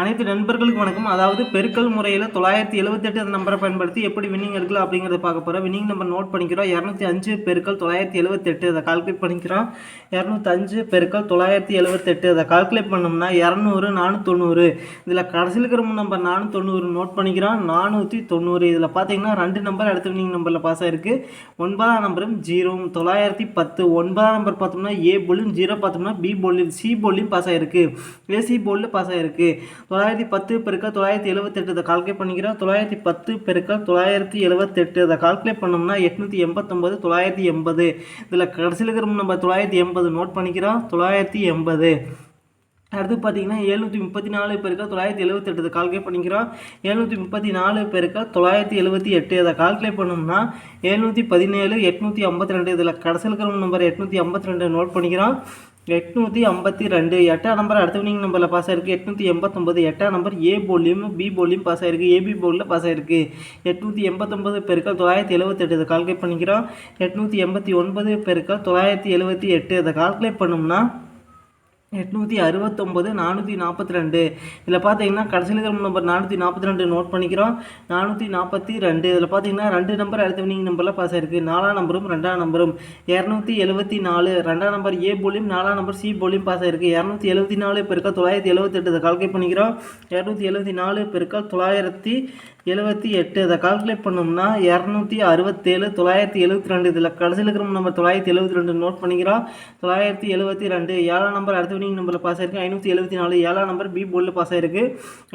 அனைத்து நண்பர்களுக்கு வணக்கம். அதாவது பெருக்கல் முறையில் தொள்ளாயிரத்தி எழுபத்தெட்டு அந்த நம்பரை பயன்படுத்தி எப்படி வின்னிங் எடுக்கலாம் அப்படிங்கிறத பார்க்க போகிறோம் வின்னிங் நம்பர் நோட் பண்ணிக்கிறோம். இரநூத்தி அஞ்சு பெருக்கள் தொள்ளாயிரத்தி எழுபத்தெட்டு அதை கால்குலேட் பண்ணிக்கிறோம். இரநூத்தஞ்சு பெருக்கள் தொள்ளாயிரத்தி எழுபத்தெட்டு அதை கால்குலேட் பண்ணோம்னா இரநூறு நானூற்றொண்ணூறு இதில் கடைசியில் இருக்கிற நம்பர் நானூற்றொண்ணூறு நோட் பண்ணிக்கிறோம். நானூற்றி தொண்ணூறு இதில் பார்த்தீங்கன்னா ரெண்டு நம்பர் அடுத்த வின்னிங் நம்பரில் பாஸ் ஆயிருக்கு. ஒன்பதாம் நம்பரும் ஜீரோ தொள்ளாயிரத்தி பத்து. ஒன்பதாம் நம்பர் பார்த்தோம்னா ஏ போலியும் ஜீரோ பார்த்தோம்னா பி போலியும் சி போலியும் பாஸ் ஆயிருக்கு. ஏசி போலில் பாஸ் ஆயிருக்கு. தொள்ளாயிரத்தி பத்து பெருக்க தொள்ளாயிரத்தி எழுபத்தெட்டு இதை கால்குலேட் பண்ணிக்கிறோம். தொள்ளாயிரத்தி பத்து பெருக்க தொள்ளாயிரத்தி எழுபத்தெட்டு இதை கால்குலேட் பண்ணோம்னா எட்நூற்றி எண்பத்தொம்பது தொள்ளாயிரத்தி எண்பது. இதில் கடைசியில் இருக்கிற நம்ம தொள்ளாயிரத்தி எண்பது நோட் பண்ணிக்கிறோம். தொள்ளாயிரத்தி எண்பது. அடுத்து பார்த்தீங்கன்னா எழுநூற்றி முப்பத்தி நாலு பேருக்கு தொள்ளாயிரத்தி எழுபத்தெட்டு இதை கால்குலேட் பண்ணிக்கிறோம். எழுநூற்றி முப்பத்தி நாலு பேருக்கு தொள்ளாயிரத்தி எழுபத்தி எட்டு அதை கால்குலேட் பண்ணோம்னா எழுநூற்றி பதினேழு எட்நூற்றி ஐம்பத்தி ரெண்டு இதில் கடைசியில் இருக்கிற நம்பர் எட்நூற்றி ஐம்பத்தி ரெண்டு நோட் பண்ணிக்கிறோம். எட்நூற்றி ஐம்பத்தி ரெண்டு எட்டாம் நம்பர் அடுத்த வினிங் நம்பரில் பாஸ் ஆயிருக்கு. எட்நூற்றி எண்பத்தொம்பது எட்டாம் நம்பர் ஏ போலியும் பி போலியும் பாஸ் ஆயிருக்கு. ஏபி போலில் பாஸ் ஆயிருக்கு. எட்நூற்றி எண்பத்தொம்பது பெருக்கள் தொள்ளாயிரத்தி எழுபத்தெட்டு இதை கால்குலேட் பண்ணிக்கிறோம். எட்நூற்றி எண்பத்தி ஒன்பது பெருக்கள் தொள்ளாயிரத்தி எழுபத்தி எட்டு இதை கால்குலேட் பண்ணோம்னா எட்நூற்றி அறுபத்தொம்பது நானூற்றி நாற்பத்தி ரெண்டு. இதில் பார்த்தீங்கன்னா கடைசியில் இருக்கிற நம்பர் நானூற்றி நாற்பத்தி ரெண்டு நோட் பண்ணிக்கிறோம். நானூற்றி நாற்பத்தி ரெண்டு. இதில் பார்த்தீங்கன்னா ரெண்டு நம்பர் அடுத்த வினிங் நம்பரில் பாஸ் ஆயிருக்கு. நாலாம் நம்பரும் ரெண்டாம் நம்பரும் இரநூத்தி எழுபத்தி நாலு ரெண்டாம் நம்பர் ஏ போலியும் நாலாம் நம்பர் சி போலியும் பாஸ் ஆயிருக்கு. இரநூத்தி எழுபத்தி நாலு பெருக்கா தொள்ளாயிரத்தி எழுபத்தெட்டு இதை கால்குலேட் பண்ணிக்கிறோம். இரநூத்தி எழுபத்தி நாலு பெருக்கா தொள்ளாயிரத்தி எழுபத்தி எட்டு. அதை கால்குலேட் பண்ணோம்னா இரநூத்தி அறுபத்தேழு தொள்ளாயிரத்தி எழுபத்தி ரெண்டு. இதில் கடைசியில் இருக்கிற நம்பர் தொள்ளாயிரத்தி எழுபத்தி ரெண்டு நோட் பண்ணிக்கிறோம். தொள்ளாயிரத்தி எழுபத்தி ரெண்டு. ஏழாம் நம்பர் அடுத்த வினிங் நம்பரில் பாஸ் ஆயிருக்கு. ஐநூற்றி எழுபத்தி நாலு. ஏழாம் நம்பர் பி போர்டில் பாஸ் ஆயிருக்கு.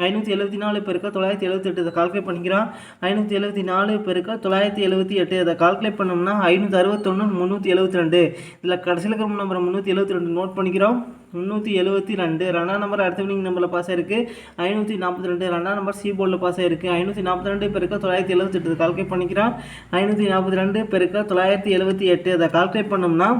ஐநூற்றி எழுபத்தி நாலு பெருக்க தொள்ளாயிரத்தி எழுபத்தெட்டு இதை கால்குலேட் பண்ணிக்கிறோம். ஐநூற்றி எழுபத்தி நாலு பெருக்க தொள்ளாயிரத்தி எழுபத்தி எட்டு. இதை கால்குலேட் பண்ணோம்னா ஐநூற்றி அறுபத்தொன்று முந்நூற்றி எழுபத்தி ரெண்டு. இதில் கடைசியில் இருக்கிற நம்பர் முந்நூற்றி எழுபத்தி ரெண்டு நோட் பண்ணிக்கிறோம். முந்நூற்றி எழுபத்தி ரெண்டு. ரெண்டாம் நம்பர் அடுத்த வினிங் நம்பரில் பாஸ் ஆயிருக்கு. ஐநூற்றி நாற்பத்தி ரெண்டு. ரெண்டாம் நம்பர் சி போர்டில் பாஸ் ஆயிருக்கு. ஐநூற்றி நாற்பத்தி ரெண்டு பெருக்க தொள்ளாயிரத்தி எழுபத்தி எட்டு கால்குலேட் பண்ணிக்கிறோம் ஐநூற்றி நாற்பத்தி ரெண்டு பெருக்க தொள்ளாயிரத்தி எழுபத்தி எட்டு. அதை கால்குலேட் பண்ணோம்னா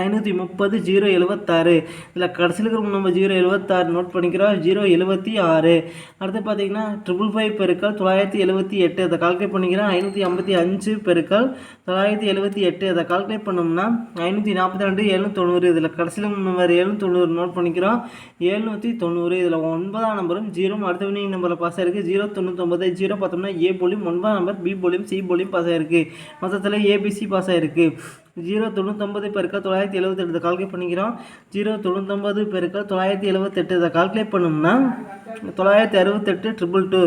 ஐநூற்றி முப்பது ஜீரோ எழுபத்தாறு இதில் கடைசியில் இருக்கிற நம்ம ஜீரோ எழுபத்தாறு நோட் பண்ணிக்கிறோம். ஜீரோ எழுபத்தி ஆறு. அடுத்து பார்த்தீங்கன்னா ட்ரிபிள் ஃபைவ் பெருக்கள் தொள்ளாயிரத்தி எழுபத்தி எட்டு. அதை கால்குலேட் பண்ணிக்கிறோம். ஐநூற்றி ஐம்பத்தி அஞ்சு பெருக்கள் தொள்ளாயிரத்தி எழுபத்தி எட்டு. அதை கால்குலேட் பண்ணோம்னா ஐநூற்றி நாற்பத்தி ரெண்டு எழுநூற்றி தொண்ணூறு. இதில் கடைசியில் நம்பர் எழுநூற்றி தொண்ணூறு நோட் பண்ணிக்கிறோம். எழுநூற்றி தொண்ணூறு. இதில் ஒன்பதாம் நம்பரும் ஜீரோ அடுத்த வினிங் நம்பரில் பாஸ் ஆயிருக்கு. ஜீரோ தொண்ணூற்றொம்பது ஜீரோ பார்த்தோம்னா ஏ போலியும் ஒன்பதாம் நம்பர் பி போலியும் சி போலியும் பாஸ் ஆயிருக்கு. மொத்தத்தில் ஏபிசி பாஸ் ஆயிருக்கு. ஜீரோ தொண்ணூத்தொம்பது பெருக்க தொள்ளாயிரத்தி எழுபத்தெட்டு இதை கால்குலேட் பண்ணிக்கிறோம். ஜீரோ தொண்ணூத்தொம்பது பெருக்க தொள்ளாயிரத்தி எழுபத்தெட்டு இதை கால்குலேட் பண்ணோம்னா தொள்ளாயிரத்தி அறுபத்தெட்டு ட்ரிபிள் டூ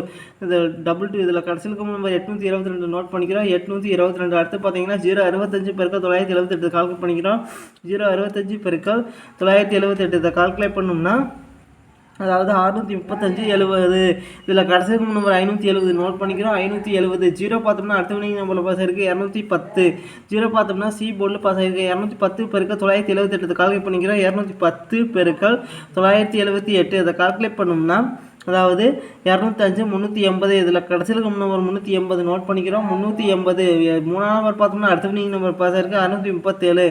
இது டபுள் டூ இதில் கடைசியில் நம்பர் எட்நூற்றி இருபத்தி ரெண்டு நோட் பண்ணிக்கிறோம். எட்நூற்றி இருபத்தி ரெண்டு அடுத்து பார்த்தீங்கன்னா ஜீரோ அறுபத்தஞ்சு பெருக்க தொள்ளாயிரத்தி எழுபத்தெட்டு கால்குலேட் பண்ணிக்கிறோம். ஜீரோ அறுபத்தஞ்சு பெருக்கள் தொள்ளாயிரத்தி எழுபத்தெட்டு இதை கால்குலேட் பண்ணோம்னா அதாவது அறுநூற்றி முப்பத்தஞ்சு எழுபது இதில் கடைசி நம்பர் ஐநூற்றி எழுபது நோட் பண்ணிக்கிறோம். ஐநூற்றி எழுபது ஜீரோ பார்த்தோம்னா அடுத்த வினிங் நம்பரில் பாஸ் ஆயிருக்கு. இரநூத்தி பத்து. ஜீரோ பார்த்தோம்னா சி போர்டில் பாஸ் ஆயிருக்கு. இரநூத்தி பத்து பெருக்கள் தொள்ளாயிரத்தி எழுபத்தெட்டு கால்குலேட் பண்ணிக்கிறோம். இரநூத்தி பத்து பெருக்கள் தொள்ளாயிரத்தி எழுபத்தி எட்டு. இதை கால்குலேட் பண்ணோம்னா அதாவது இரநூத்தஞ்சு முந்நூற்றி எண்பது இதில் கடைசியில் நம்பர் முந்நூற்றி எண்பது நோட் பண்ணிக்கிறோம். முந்நூற்றி எண்பது மூணாம் நம்பர் பார்த்தோம்னா அடுத்த வினிங் நம்பர் பாஸ் ஆயிருக்கு. அறுநூற்றி முப்பத்தேழு.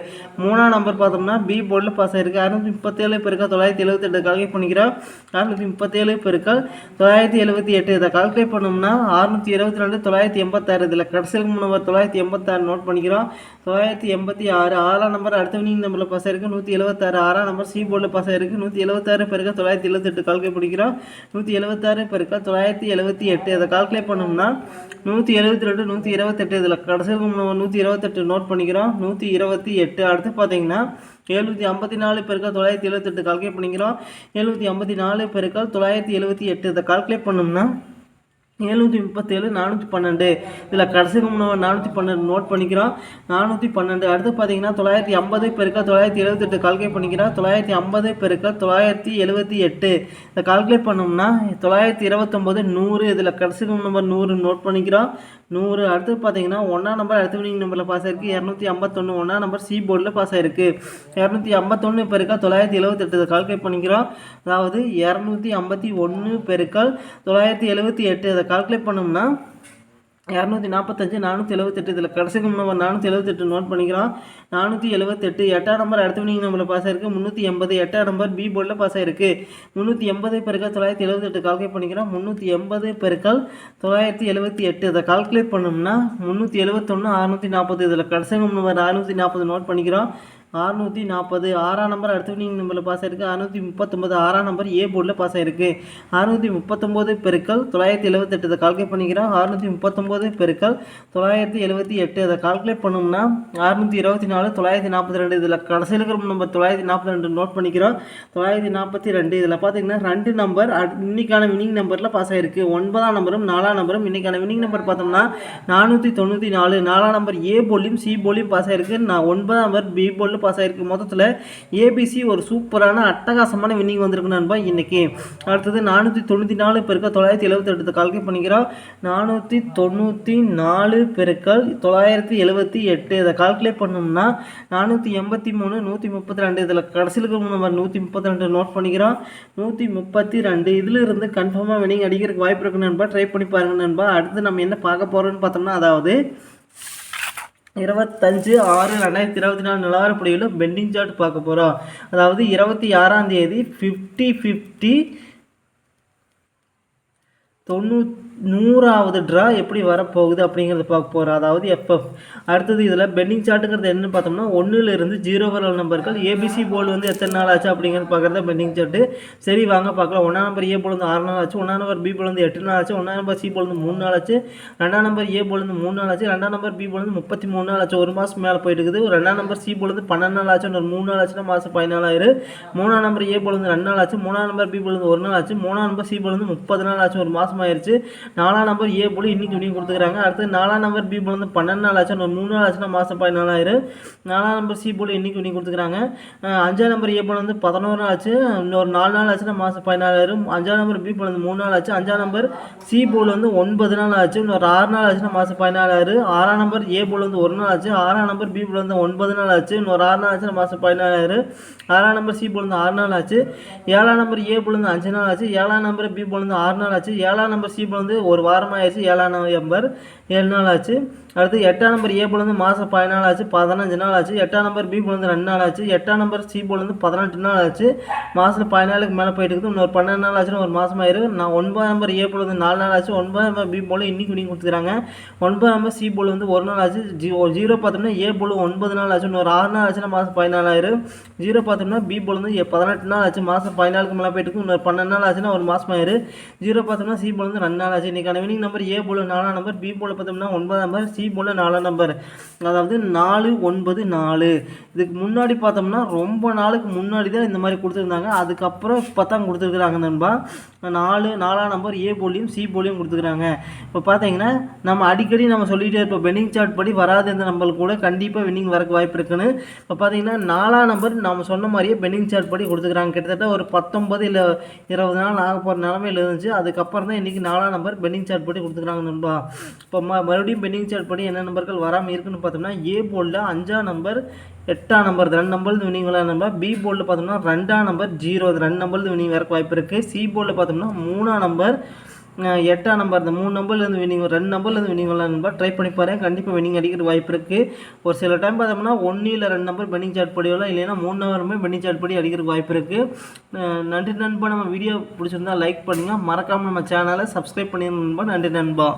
மூணாம் நம்பர் பார்த்தோம்னா பி போர்டில் பாஸ் ஆயிருக்கு. அறுநூற்றி முப்பத்தேழு பெருக்க தொள்ளாயிரத்தி எழுபத்தி எட்டு கால்குலேட் பண்ணிக்கிறோம். அறுநூற்றி முப்பத்தேழு பெருக்கள் தொள்ளாயிரத்தி எழுபத்தி எட்டு இதை கால்குலேட் பண்ணோம்னா அறுநூற்றி இருபத்தி ரெண்டு தொள்ளாயிரத்தி எண்பத்தாறு. இதில் கடைசியில் நம்பர் தொள்ளாயிரத்தி எண்பத்தாறு நோட் பண்ணிக்கிறோம். தொள்ளாயிரத்தி எண்பத்தி ஆறு ஆறாம் நம்பர் அடுத்த வினிங் நம்பரில் பாஸ் ஆயிருக்கு. நூற்றி எழுபத்தாறு ஆறாம் நம்பர் சி போர்டில் பாஸ் ஆயிருக்கு. நூற்றி எழுபத்தாறு பெருக்க தொள்ளாயிரத்தி எழுபத்தெட்டு கால்குலேட் பண்ணிக்கிறோம். நூற்றி எழுபத்தாறு பெருக்க தொள்ளாயிரத்தி எழுபத்தி எட்டு. அதை கால்குலேட் பண்ணோம்னா நூற்றி எழுபத்தி ரெண்டு நூற்றி இருபத்தெட்டு இதில் கடைசியில் நம்ம நூற்றி இருபத்தெட்டு நோட் பண்ணிக்கிறோம். நூற்றி இருபத்தி எட்டு. அடுத்து பார்த்தீங்கன்னா எழுநூற்றி ஐம்பத்தி நாலு பெருக்கள் தொள்ளாயிரத்தி எழுபத்தெட்டு கால்குலேட் பண்ணிக்கிறோம். எழுநூற்றி ஐம்பத்தி நாலு பெருக்கள் தொள்ளாயிரத்தி எழுபத்தி எட்டு. இதை கால்குலேட் பண்ணோம்னா எழுநூற்றி முப்பத்தேழு நானூற்றி பன்னெண்டு. இதில் கடைசி நம்ம நானூற்றி பன்னெண்டு நோட் பண்ணிக்கிறோம். நானூற்றி பன்னெண்டு. அடுத்து பார்த்தீங்கன்னா தொள்ளாயிரத்தி ஐம்பது பெருக்க தொள்ளாயிரத்தி எழுபத்தெட்டு கால்குலேட் பண்ணிக்கிறோம். தொள்ளாயிரத்தி ஐம்பது பெருக்க தொள்ளாயிரத்தி எழுபத்தி எட்டு. இதை கால்குலேட் பண்ணோம்னா தொள்ளாயிரத்தி இருபத்தொம்போது நூறு. இதில் கடைசி நம்பர் நூறு நோட் பண்ணிக்கிறோம். நூறு. அடுத்து பார்த்தீங்கன்னா ஒன்றா நம்பர் அடுத்த வினிங் நம்பரில் பாஸ் ஆயிருக்கு. இரநூத்தி ஐம்பத்தொன்று ஒன்றா நம்பர் சி போர்டில் பாஸ் ஆயிருக்கு. இரநூத்தி ஐம்பத்தொன்று பெருக்கா தொள்ளாயிரத்தி எழுபத்தெட்டு கால்குலேட் பண்ணிக்கிறோம். அதாவது இரநூத்தி ஐம்பத்தி ஒன்று பெருக்கள் தொள்ளாயிரத்தி எழுபத்தி எட்டு இதை கால்குலேட் பண்ணோம்னா இரநூத்தி நாற்பத்தஞ்சு நானூற்றி எழுபத்தெட்டு இதில் கடைசிக்கு நம்பர் நானூற்றி எழுபத்தெட்டு நோட் பண்ணிக்கிறோம். நானூற்றி எழுபத்தெட்டு எட்டாம் நம்பர் அடுத்த வினிங் நம்பரில் பாஸ் ஆயிருக்கு. முந்நூற்றி எண்பது எட்டாம் நம்பர் பி போர்டில் பாஸ் ஆயிருக்கு. முந்நூற்றி எண்பது பெருக்கால் தொள்ளாயிரத்தி எழுபத்தெட்டு கால்குலேட் பண்ணிக்கிறோம். முந்நூற்றி எண்பது பெருக்கால் தொள்ளாயிரத்தி எழுபத்தி எட்டு. இதை கால்குலேட் பண்ணோம்னா முந்நூற்றி எழுபத்தொன்று அறுநூற்றி நாற்பது. இதில் கடைசி நம்பர் அறுநூற்றி நாற்பது நோட் பண்ணிக்கிறோம். அறுநூற்றி நாற்பது. ஆறாம் நம்பர் அடுத்த வினிங் நம்பரில் பாஸ் ஆயிருக்கு. அறுநூற்றி முப்பத்தொம்பது ஆறாம் நம்பர் ஏ போர்டில் பாஸ் ஆயிருக்கு. அறுநூற்றி முப்பத்தொம்போது பெருக்கள் தொள்ளாயிரத்தி எழுபத்தெட்டு இதை கால்குலேட் பண்ணிக்கிறோம். அறுநூற்றி முப்பத்தொம்போது பெருக்கள் தொள்ளாயிரத்தி எழுபத்தி எட்டு. அதை கால்குலேட் பண்ணோம்னா அறுநூற்றி இருபத்தி நாலு தொள்ளாயிரத்தி நாற்பத்தி ரெண்டு இதில் கடைசியில் இருக்கிற நம்பர் தொள்ளாயிரத்தி நாற்பத்தி ரெண்டு நோட் பண்ணிக்கிறோம். தொள்ளாயிரத்தி நாற்பத்தி ரெண்டு இதில் பார்த்தீங்கன்னா ரெண்டு நம்பர் இன்னைக்கான வினிங் நம்பரில் பாஸ் ஆயிருக்கு. ஒன்பதாம் நம்பரும் நாலாம் நம்பரும் இன்னைக்கான வினிங் நம்பர் பார்த்தோம்னா நானூற்றி தொண்ணூற்றி நாலு. நாலாம் நம்பர் ஏ போலியும் சி போலியும் பாஸ் ஆயிருக்கு. நான் ஒன்பதாம் நம்பர் பி போலியும் பாஸ் ஆயிருக்கு. மொத்தத்தில் ஏபிசி ஒரு சூப்பரான அட்டகாசமான வின்னிங் வந்திருக்கு நண்பா இன்றைக்கி அடுத்தது நானூற்றி தொண்ணூற்றி நாலு பெருக்கள் தொள்ளாயிரத்தி எழுபத்தெட்டு கால்குலேட் பண்ணிக்கிறோம். நானூற்றி தொண்ணூற்றி நாலு பெருக்கள் தொள்ளாயிரத்தி எழுபத்தி எட்டு இதை கால்குலேட் பண்ணோம்னா நானூற்றி எண்பத்தி மூணு நூற்றி முப்பத்தி ரெண்டு இதில் கடைசியில் இருக்கிற நம்பர் நூற்றி முப்பத்தி ரெண்டு நோட் பண்ணிக்கிறோம். நூற்றி முப்பத்தி ரெண்டு இதில் இருந்து கன்ஃபார்மாக வினிங் அடிக்கிறதுக்கு வாய்ப்பு இருக்கு நண்பா. ட்ரை பண்ணி பாருங்க நண்பா. அடுத்து நம்ம என்ன பார்க்க போகிறோம்னு பார்த்தோம்னா அதாவது இருபத்தஞ்சு ஆறு ரெண்டாயிரத்தி இருபத்தி நாலு நிலவரப்படியில் பெண்டிங் சார்ட் பார்க்க போகிறோம் அதாவது இருபத்தி ஆறாம் தேதி ஃபிஃப்டி ஃபிஃப்டி தொண்ணூத்தி நூறாவது ட்ரா எப்படி வரப்போகுது அப்படிங்கிறத பார்க்க போகிறோம் அதாவது எஃப்எஃப் அடுத்தது இதில் பெண்டிங் சார்ட்டுங்கிறது என்னன்னு பார்த்தோம்னா ஒன்றுலேருந்து ஜீரோ வர நம்பர்கள் ஏபிசி போல் வந்து எத்தனை நாள் ஆச்சு அப்படிங்கிறது பார்க்குறத பெண்டிங் சார்ட்டு சரி வாங்க பார்க்கலாம் ஒன்றா நம்பர் ஏ போல் வந்து ஆறு நாள் ஆச்சு ஒன்றா நம்பர் பி போல் வந்து எட்டு நாள் ஆச்சு ஒன்றா நம்பர் சி போல் வந்து மூணு நாள் ஆச்சு ரெண்டாம் நம்பர் ஏ போல் வந்து மூணு நாள் ஆச்சு ரெண்டாம் நம்பர் பி போல் வந்து முப்பத்தி மூணு நாள் ஆச்சு ஒரு மாதம் மேலே போயிட்டு இருக்குது ஒரு ரெண்டாம் நம்பர் சி போல் வந்து பன்னெண்டு நாள் ஆச்சு ஒரு மூணு நாள் ஆச்சுன்னா மாதம் பதினாலாயிரம் மூணாம் நம்பர் ஏ போல் வந்து ரெண்டு நாள் ஆச்சு மூணாம் நம்பர் பி போல் வந்து ஒரு நாள் ஆச்சு மூணாம் நம்பர் சி போல் வந்து முப்பது நாள் ஆச்சு ஒரு மாதம் ஆயிருச்சு நாலாம் நம்பர் ஏ போல் இன்னைக்கு வினிங் கொடுத்துக்கிறாங்க அடுத்து நாலாம் நம்பர் பி போல் வந்து பன்னெண்டு நாள் ஆச்சு மூணு நாள் ஆச்சுன்னா மாதம் பதினாலாயிரம் நாலாம் நம்பர் சி போல் இன்னைக்கு துணி கொடுத்துக்கிறாங்க அஞ்சாம் நம்பர் ஏ போல் வந்து பதினோரு நாள் ஆச்சு இன்னொரு நாலு நாள் ஆச்சுன்னா மாதம் பதினாலாயிரம் அஞ்சாம் நம்பர் பி போல் வந்து மூணு நாள் ஆச்சு அஞ்சாம் நம்பர் சி போல் வந்து ஒன்பது நாள் ஆச்சு இன்னொரு ஆறு நாள் ஆச்சுன்னா மாதம் பதினாலாயிரம் ஆறாம் நம்பர் ஏ போல் வந்து ஒரு நாள் ஆச்சு ஆறாம் நம்பர் பி போல் வந்து ஒன்பது நாள் ஆச்சு இன்னொரு ஆறு நாள் ஆச்சுன்னா மாதம் பதினாலாயிரம் ஆறாம் நம்பர் சி போல் வந்து ஆறு நாள் ஆச்சு ஏழாம் நம்பர் ஏ போல் வந்து அஞ்சு நாள் ஆச்சு ஏழாம் நம்பர் பி போலேருந்து வந்து ஆறு நாள் ஆச்சு ஏழாம் நம்பர் சி வந்து வந்து ஒரு வாரம் ஆயிடுச்சு ஏழாம் நம்பர் ஏழு நாள் ஆச்சு. அடுத்து எட்டாம் நம்பர் ஏ போல் மாதம் பதினாலு ஆச்சு பதினஞ்சு நாள் ஆச்சு. எட்டாம் நம்பர் பி போல் வந்து ரெண்டு நாள் ஆச்சு. எட்டாம் நம்பர் சி போல் பதினெட்டு நாள் ஆச்சு. மாதத்தில் பதினாலுக்கு மேலே போயிட்டு இருக்குது. இன்னொரு பன்னெண்டு நாள் ஆச்சுன்னு ஒரு மாதம் ஆயிரும் நான் ஒன்பதாம் நம்பர் ஏ போல் வந்து நாலு நாள் ஆச்சு. ஒன்பதாம் நம்பர் பி போல் இன்னைக்கு நீங்கள் கொடுத்துக்கிறாங்க. ஒன்பதாம் நம்பர் சி போல் வந்து ஒரு நாள் ஆச்சு. ஜி ஜீரோ பார்த்தோம்னா ஏ போல் ஒன்பது நாள் ஆச்சு. இன்னொரு ஆறு நாள் ஆச்சுன்னா மாதம் பதினாலாயிரம் ஜீரோ பார்த்தோம்னா பி போல் வந்து பதினெட்டு நாள் ஆச்சு. மாதம் பதினாலுக்கு மேலே போயிட்டு இன்னொரு பன்னெண்டு நாள் ஆச்சுன்னா ஒரு மாதம் ஆயிரு ஜீரோ பார்த்தோம்னா சி போல் வந்து ரெண்டு நாள் ஆச்சு. இன்னைக்கான வினிங் நம்பர் ஏ போல் நாலாம் நம்பர் பி போல் பார்த்தோம்னா ஒன்பதாம் நம்பர் சி போல் நாலாம் நம்பர் அதாவது நாலு ஒன்பது நாலு. இதுக்கு முன்னாடி பார்த்தோம்னா ரொம்ப நாளுக்கு முன்னாடி தான் இந்த மாதிரி கொடுத்துருந்தாங்க. அதுக்கப்புறம் இப்போ தான் கொடுத்துருக்குறாங்க நண்பா. நாலு நாலாம் நம்பர் ஏ போலியும் சி போலியும் கொடுத்துருக்குறாங்க. இப்போ பார்த்தீங்கன்னா நம்ம அடிக்கடி நம்ம சொல்லிகிட்டே இருப்போம். பென்னிங் சார்ட் படி வராத இந்த நம்பர் கூட கண்டிப்பாக வின்னிங் வரக்கு வாய்ப்பு இருக்குன்னு. இப்போ பார்த்தீங்கன்னா நாலாம் நம்பர் நம்ம சொன்ன மாதிரியே பென்னிங் சார்ட் படி கொடுத்துருக்குறாங்க. கிட்டத்தட்ட ஒரு பத்தொன்பது இல்லை இருபது நாள் ஆக போகிற நிலமையில் இருந்துச்சு. அதுக்கப்புறம் தான் இன்றைக்கி நாலாம் நம்பர் பெண்டிங் சார்ட் படி கொடுத்துருக்காங்க நண்பா. இப்போ ம மறுபடியும் பெண்டிங் சார்ட் படி என்ன நம்பர்கள் வராமல் இருக்குன்னு பார்த்தோம்னா ஏ போர்டில் அஞ்சாம் நம்பர் எட்டாம் நம்பர் ரெண்டு நம்பர் வினிங் நம்பர் பி போர்டில் பார்த்தோம்னா ரெண்டாம் நம்பர் ஜீரோ ரெண்டு நம்பர் வினிங் வரக்கு வாய்ப்பு இருக்குது சி போர்டில் பார்த்தோம்னா மூணாம் நம்பர் எட்டாம் நம்பர் இந்த மூணு நம்பர்லேருந்து வினிங் ரெண்டு நம்பர்லேருந்து வினிங் விளையாட ட்ரை பண்ணி பாருங்க. கண்டிப்பாக வினிங் அடிக்கிற வாய்ப்பு இருக்குது ஒரு சில டைம் பார்த்தோம்னா ஒன்று இல்லை ரெண்டு நம்பர் பெண்டிங் சார்ட் படி வரலாம் இல்லைன்னா மூணு நம்பருமே பெண்டிங் சார்ட் படி அடிக்கிற வாய்ப்பு இருக்குது நன்றி நண்பா. நம்ம வீடியோ பிடிச்சிருந்தா லைக் பண்ணுங்கள் மறக்காமல் நம்ம சேனலை சப்ஸ்கிரைப் பண்ணிருங்க நன்றி நண்பா.